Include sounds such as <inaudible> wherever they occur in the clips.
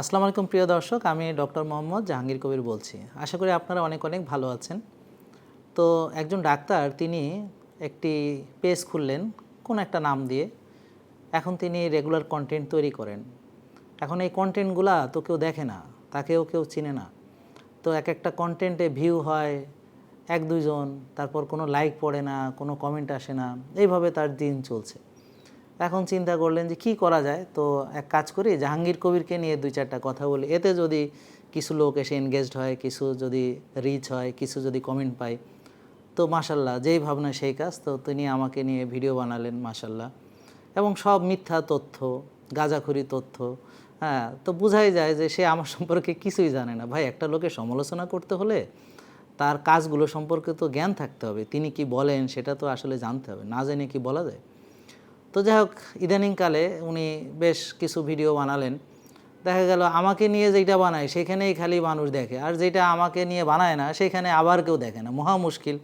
আসসালামু আলাইকুম, প্রিয় দর্শক। আমি ডক্টর মোহাম্মদ জাহাঙ্গীর কবির বলছি। আশা করি আপনারা অনেক অনেক ভালো আছেন। তো একজন ডাক্তার, তিনি একটি পেজ খুললেন কোন একটা নাম দিয়ে। এখন তিনি রেগুলার কন্টেন্ট তৈরি করেন। এখন এই কন্টেন্টগুলা তো কেউ দেখে না, তাকেও কেউ চিনে না। তো এক একটা কন্টেন্টে ভিউ হয় এক দুইজন, তারপর কোনো লাইক পড়ে না, কোনো কমেন্ট আসে না। এইভাবে তার দিন চলছে। এখন চিন্তা করলেন যে কি করা যায়? তো এক কাজ করি, জাহাঙ্গীর কবিরকে নিয়ে দুই চারটা কথা বলি। এতে যদি কিছু লোক এসে এনগেজড হয়, কিছু যদি রিচ হয়, কিছু যদি কমেন্ট পায়, তো মাসাল্লাহ যেই ভাবনা সেই কাজ। তো তিনি আমাকে নিয়ে ভিডিও বানালেন মাসাল্লাহ এবং সব মিথ্যা তথ্য, গাঁজাখুরি তথ্য হ্যাঁ তো বোঝাই যায় যে সে আমার সম্পর্কে কিছুই জানে না। ভাই, একটা লোকে সমালোচনা করতে হলে তার কাজগুলো সম্পর্কে তো জ্ঞান থাকতে হবে। তিনি কি বলেন, সেটা তো আসলে জানতে হবে। না জেনে কি বলা যায়? তো যাই হোক, ইদানিংকালে উনি বেশ কিছু ভিডিও বানালেন। দেখা গেল আমাকে নিয়ে যেটা বানায়, সেখানেই খালি মানুষ দেখে। আর যেটা আমাকে নিয়ে বানায় না, সেখানে আবার কেউ দেখে না। মহা মুশকিল।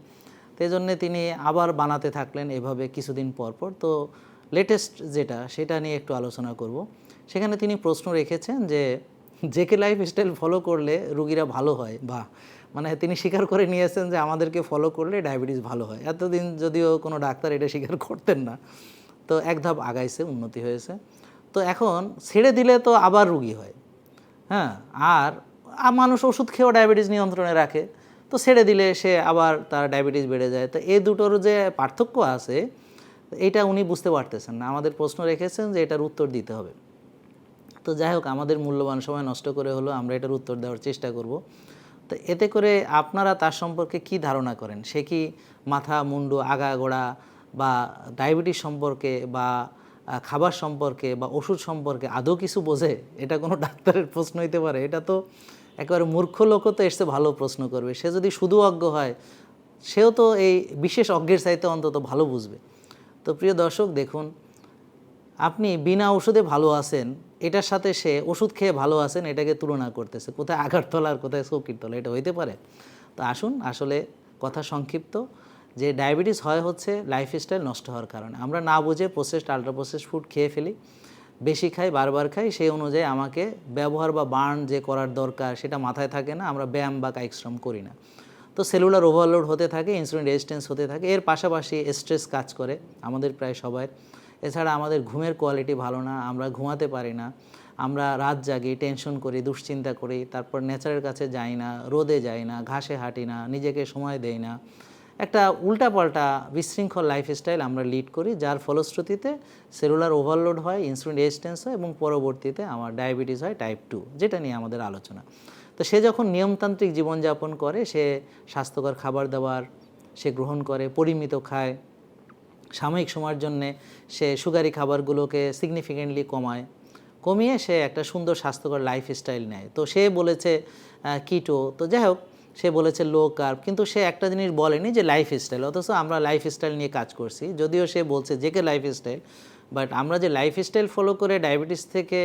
তো এই জন্যে তিনি আবার বানাতে থাকলেন এভাবে কিছুদিন পর পর। তো লেটেস্ট যেটা, সেটা নিয়ে একটু আলোচনা করব। সেখানে তিনি প্রশ্ন রেখেছেন যে, জেকে লাইফ স্টাইল ফলো করলে রুগীরা ভালো হয়? বা মানে তিনি স্বীকার করে নিয়েছেন যে, আমাদেরকে ফলো করলে ডায়াবেটিস ভালো হয়। এতদিন যদিও কোনো ডাক্তার এটা স্বীকার করতেন না। তো এক ধাপ আগাইছে, উন্নতি হয়েছে। তো এখন ছেড়ে দিলে তো আবার রুগী হয়। হ্যাঁ আর মানুষ ওষুধ খেয়েও ডায়াবেটিস নিয়ন্ত্রণে রাখে। তো ছেড়ে দিলে সে আবার তার ডায়াবেটিস বেড়ে যায়। তো এই দুটোর যে পার্থক্য আছে, এটা উনি বুঝতে পারতেছেন না। আমাদের প্রশ্ন রেখেছেন যে এটার উত্তর দিতে হবে। তো যাই হোক, আমাদের মূল্যবান সময় নষ্ট করে হলো, আমরা এটার উত্তর দেওয়ার চেষ্টা করব। তো এতে করে আপনারা তার সম্পর্কে কি ধারণা করেন? সে কি মাথা, মুন্ডু আগাগোড়া বা ডায়াবেটিস সম্পর্কে বা খাবার সম্পর্কে বা ওষুধ সম্পর্কে আদৌ কিছু বোঝে? এটা কোনো <laughs> ডাক্তারের প্রশ্ন হইতে পারে। এটা তো একেবারে মূর্খ লোকও তো এসে ভালো প্রশ্ন করবে। সে যদি শুধু অজ্ঞ হয়, সেও তো এই বিশেষ অজ্ঞের চাইতে অন্তত ভালো বুঝবে। তো প্রিয় দর্শক, দেখুন, আপনি বিনা ওষুধে ভালো আছেন, এটার সাথে সে ওষুধ খেয়ে ভালো আছেন, এটাকে তুলনা করতেছে। কোথায় আঘাততলা আর কোথায় চৌকির তলা, এটা হইতে পারে? তো আসুন, আসলে কথা সংক্ষিপ্ত। যে ডায়াবেটিস হয় হচ্ছে লাইফস্টাইল নষ্ট হওয়ার কারণে। আমরা না বুঝে প্রসেসড আল্ট্রা প্রসেস ফুড খেয়ে ফেলি, বেশি খাই, বারবার খাই, সেই অনুযায়ী আমাকে ব্যবহার বা বার্ন যে করার দরকার সেটা মাথায় থাকে না, আমরা ব্যায়াম বা কায়িক শ্রম করি না। তো সেলুলার ওভারলোড হতে থাকে ইনসুলিন রেজিস্ট্যান্স হতে থাকে, এর পাশাপাশি স্ট্রেস কাজ করে আমাদের প্রায় সবাই। এছাড়া আমাদের ঘুমের কোয়ালিটি ভালো না, আমরা ঘুমাতে পারি না, আমরা রাত জাগি টেনশন করি, দুশ্চিন্তা করি, তারপর নেচারের কাছে যাই না, রোদে যাই না, ঘাসে হাঁটি না, নিজেকে সময় দেই না একটা উল্টাপাল্টা বিশৃঙ্খল লাইফস্টাইল আমরা লিড করি, যার ফলশ্রুতিতে সেলুলার ওভারলোড হয় ইনসুলিন রেজিস্ট্যান্স হয় এবং পরবর্তীতে আমার ডায়াবেটিস হয় টাইপ টু যেটা নিয়ে আমাদের আলোচনা। তো সে যখন নিয়মতান্ত্রিক জীবনযাপন করে, সে স্বাস্থ্যকর খাবার দাবার সে গ্রহণ করে, পরিমিত খায়, সাময়িক সময়ের জন্যে সে সুগারি খাবারগুলোকে সিগনিফিকেন্টলি কমায়, কমিয়ে সে একটা সুন্দর স্বাস্থ্যকর লাইফস্টাইল নেয়। তো সে বলেছে কিটো তো যাই হোক সে বলেছে লো কার্ব কিন্তু সে একটা জিনিস বলেনি যে লাইফ স্টাইল অথচ আমরা লাইফ স্টাইল নিয়ে কাজ করছি। যদিও সে বলছে যে কে লাইফ স্টাইল বাট আমরা যে লাইফ স্টাইল ফলো করে ডায়াবেটিস থেকে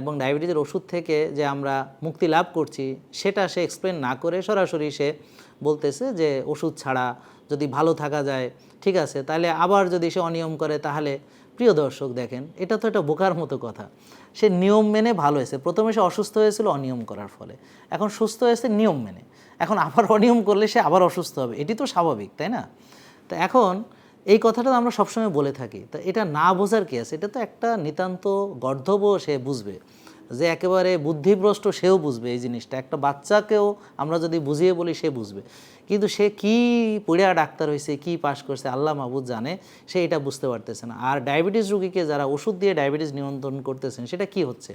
এবং ডায়াবেটিসের ওষুধ থেকে যে আমরা মুক্তি লাভ করছি, সেটা সে এক্সপ্লেন না করে সরাসরি সে বলতেছে যে ওষুধ ছাড়া যদি ভালো থাকা যায়, ঠিক আছে, তাহলে আবার যদি সে অনিয়ম করে, তাহলে প্রিয় দর্শক দেখেন, এটা তো একটা বোকার মতো কথা। সে নিয়ম মেনে ভালো হয়েছে। প্রথমে সে অসুস্থ হয়েছিল অনিয়ম করার ফলে। এখন সুস্থ হয়েছে নিয়ম মেনে। এখন আবার <laughs> অনিয়ম করলে সে আবার অসুস্থ হবে। এটি তো স্বাভাবিক, তাই না? তো এখন এই কথাটা আমরা সবসময় বলে থাকি। তা এটা না বোঝার কি আছে? এটা তো একটা নিতান্ত গর্ধব সে বুঝবে। যে একেবারে বুদ্ধিভ্রষ্ট সেও বুঝবে এই জিনিসটা। একটা বাচ্চাকেও আমরা যদি বুঝিয়ে বলি, সে বুঝবে। কিন্তু সে কি পড়িয়া ডাক্তার হয়েছে, কি পাশ করছে, আল্লাহ মাহবুদ জানে, সে এটা বুঝতে পারতেছে না। আর ডায়াবেটিস রুগীকে যারা ওষুধ দিয়ে ডায়াবেটিস নিয়ন্ত্রণ করতেছেন, সেটা কি হচ্ছে?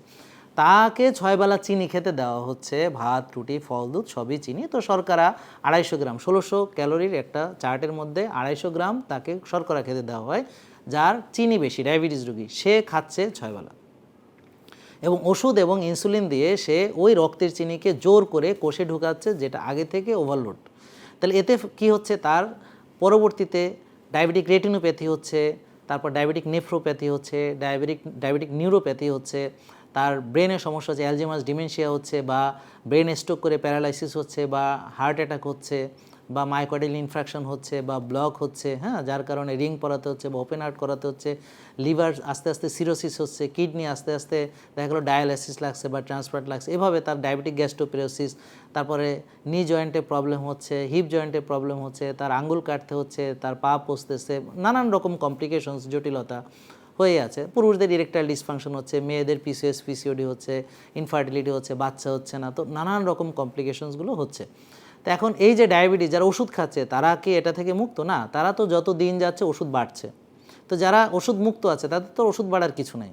তাকে ছয়বেলা চিনি খেতে দেওয়া হচ্ছে। ভাত, রুটি, ফল, দুধ, সবই চিনি। তো শর্করা আড়াইশো গ্রাম, ষোলোশো ক্যালোরির একটা চার্টের মধ্যে আড়াইশো গ্রাম তাকে শর্করা খেতে দেওয়া হয়, যার চিনি বেশি, ডায়াবেটিস রুগী। সে খাচ্ছে ছয়বেলা এবং ওষুধ এবং ইনসুলিন দিয়ে সে ওই রক্তের চিনিকে জোর করে কোষে ঢুকাচ্ছে, যেটা আগে থেকে ওভারলোড তাহলে এতে কি হচ্ছে? তার পরবর্তীতে ডায়াবেটিক রেটিনোপ্যাথি হচ্ছে, তারপর ডায়াবেটিক নেফ্রোপ্যাথি হচ্ছে ডায়াবেটিক ডায়াবেটিক নিউরোপ্যাথি হচ্ছে, তার ব্রেনের সমস্যা হচ্ছে অ্যালজিমাস ডিমেনশিয়া হচ্ছে বা ব্রেন স্ট্রোক করে প্যারালাইসিস হচ্ছে বা হার্ট অ্যাটাক হচ্ছে। বা মাইকোডিল ইনফ্রাকশন হচ্ছে বা ব্লক হচ্ছে হ্যাঁ যার কারণে রিং পরাতে হচ্ছে বা ওপেন হার্ট করাতে হচ্ছে লিভার আস্তে আস্তে সিরোসিস হচ্ছে কিডনি আস্তে আস্তে দেখা গেলো ডায়ালাইসিস লাগছে বা ট্রান্সপ্লান্ট লাগছে, এভাবে তার ডায়াবেটিক গ্যাস্ট্রোপিরোসিস তারপরে নি জয়েন্টে প্রবলেম হচ্ছে হিপ জয়েন্টে প্রবলেম হচ্ছে, তার আঙ্গুল কাটতে হচ্ছে, তার পা পচতেছে, নানান রকম কমপ্লিকেশনস জটিলতা হয়ে আছে। পুরুষদের ইরেকটাইল ডিসফাংশন হচ্ছে, মেয়েদের পিসিএস পিসিওডি হচ্ছে ইনফার্টিলিটি হচ্ছে, বাচ্চা হচ্ছে না, তো নানান রকম কমপ্লিকেশনসগুলো হচ্ছে। তো এখন এই যে ডায়াবেটিস, যারা ওষুধ খাচ্ছে, তারা কি এটা থেকে মুক্ত? না, তারা তো যত দিন যাচ্ছে ওষুধ বাড়ছে। তো যারা ওষুধ মুক্ত আছে, তাদের তো ওষুধ বাড়ার কিছু নেই।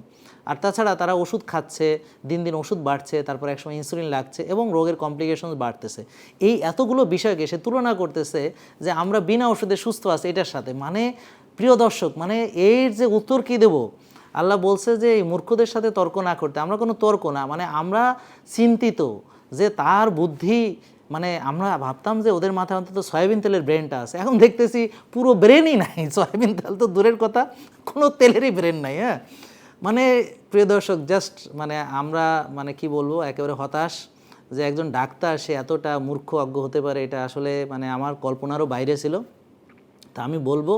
আর তাছাড়া তারা ওষুধ খাচ্ছে, দিন দিন ওষুধ বাড়ছে, তারপর একসময় ইনসুলিন লাগছে এবং রোগের কমপ্লিকেশন বাড়তেছে। এই এতগুলো বিষয়কে সে তুলনা করতেছে যে আমরা বিনা ওষুধে সুস্থ আছি এটার সাথে। মানে প্রিয় দর্শক মানে এর যে উত্তর কী দেবো? আল্লাহ বলছে যে এই মূর্খদের সাথে তর্ক না করতে। আমরা কোনো তর্ক না মানে আমরা চিন্তিত যে তার বুদ্ধি মানে আমরা ভাবতাম যে ওদের মাথায় অন্তত সয়াবিন তেলের ব্রেনটা আছে। এখন দেখতেছি পুরো ব্রেনই নাই। <laughs> সয়াবিন তেল তো দূরের কথা, কোনো তেলেরই ব্রেন নাই হ্যাঁ? মানে প্রিয় দর্শক জাস্ট মানে আমরা মানে কি বলব, একেবারে হতাশ যে একজন ডাক্তার, সে এতটা মূর্খ অজ্ঞ হতে পারে, এটা আসলে মানে আমার কল্পনারও বাইরে ছিল। তা আমি বলব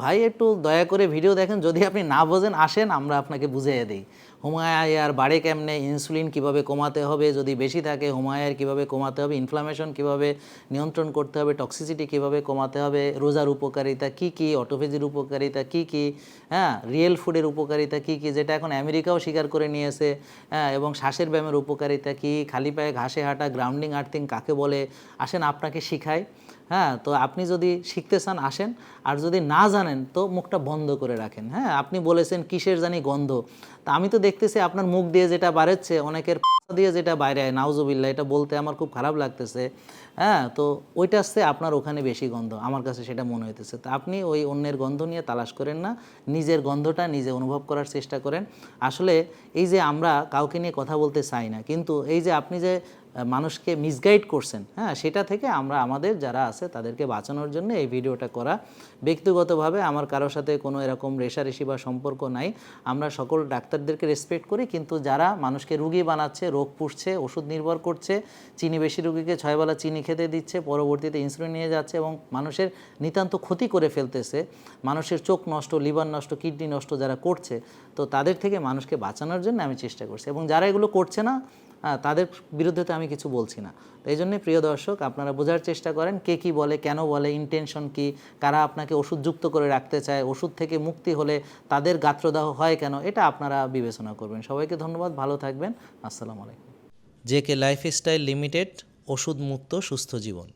ভাই, একটু দয়া করে ভিডিও দেখেন, যদি আপনি না বোঝেন, আসেন, আমরা আপনাকে বুঝিয়ে দিই। হোমায়ার বাড়ে কেমনে ইনসুলিন কীভাবে কমাতে হবে, যদি বেশি থাকে হোমায়ার কীভাবে কমাতে হবে ইনফ্লামেশন কীভাবে নিয়ন্ত্রণ করতে হবে টক্সিসিটি কীভাবে কমাতে হবে, রোজার উপকারিতা কি কি অটোফেজির উপকারিতা কি কি হ্যাঁ রিয়েল ফুডের উপকারিতা কি কি, যেটা এখন আমেরিকাও স্বীকার করে নিয়েছে হ্যাঁ এবং শ্বাসের ব্যায়ামের উপকারিতা কি, খালি পায়ে ঘাসে হাঁটা গ্রাউন্ডিং আর্থিং কাকে বলে, আসেন আপনাকে শিখাই। হ্যাঁ তো আপনি যদি শিখতে চান, আসেন। আর যদি না জানেন, তো মুখটা বন্ধ করে রাখেন। হ্যাঁ আপনি বলেছেন, কিসের জানি গন্ধ। তা আমি তো দেখতেছি আপনার মুখ দিয়ে যেটা বাড়াচ্ছে অনেকের দিয়ে যেটা বাইরে হয় নাউজুবিল্লা এটা বলতে আমার খুব খারাপ লাগতেছে। হ্যাঁ তো ওইটা আসছে আপনার ওখানে বেশি গন্ধ। আমার কাছে সেটা মনে হইতেছে। তো আপনি ওই অন্যের গন্ধ নিয়ে তালাশ করেন না, নিজের গন্ধটা নিজে অনুভব করার চেষ্টা করেন। আসলে এই যে আমরা কাউকে নিয়ে কথা বলতে চাই না, কিন্তু এই যে আপনি যে মানুষকে মিসগাইড করছেন। হ্যাঁ সেটা থেকে আমরা, আমাদের যারা আছে, তাদেরকে বাঁচানোর জন্য এই ভিডিওটা করা। ব্যক্তিগতভাবে আমার কারোর সাথে কোনো এরকম রেশারেশি বা সম্পর্ক নাই। আমরা সকল ডাক্তারদেরকে রেসপেক্ট করি, কিন্তু যারা মানুষকে রুগী বানাচ্ছে, রোগ পুষছে, ওষুধ নির্ভর করছে, চিনি বেশি রুগীকে ছয়বেলা চিনি খেতে দিচ্ছে, পরবর্তীতে ইনসুলিন নিয়ে যাচ্ছে এবং মানুষের নিতান্ত ক্ষতি করে ফেলতেছে, মানুষের চোখ নষ্ট লিভার নষ্ট কিডনি নষ্ট যারা করছে, তো তাদের থেকে মানুষকে বাঁচানোর জন্য আমি চেষ্টা করছি। এবং যারা এগুলো করছে না তাদের বিরুদ্ধে তো আমি কিছু বলছি না। তো এই জন্যে প্রিয় দর্শক, আপনারা বোঝার চেষ্টা করেন কে কি বলে, কেন বলে ইন্টেনশন কি, কারা আপনাকে ওষুধ যুক্ত করে রাখতে চায়, ওষুধ থেকে মুক্তি হলে তাদের গাত্রদাহ হয় কেন, এটা আপনারা বিবেচনা করবেন। সবাইকে ধন্যবাদ, ভালো থাকবেন, আসসালামু আলাইকুম। জে কে লাইফস্টাইল লিমিটেড ওষুধ মুক্ত সুস্থ জীবন।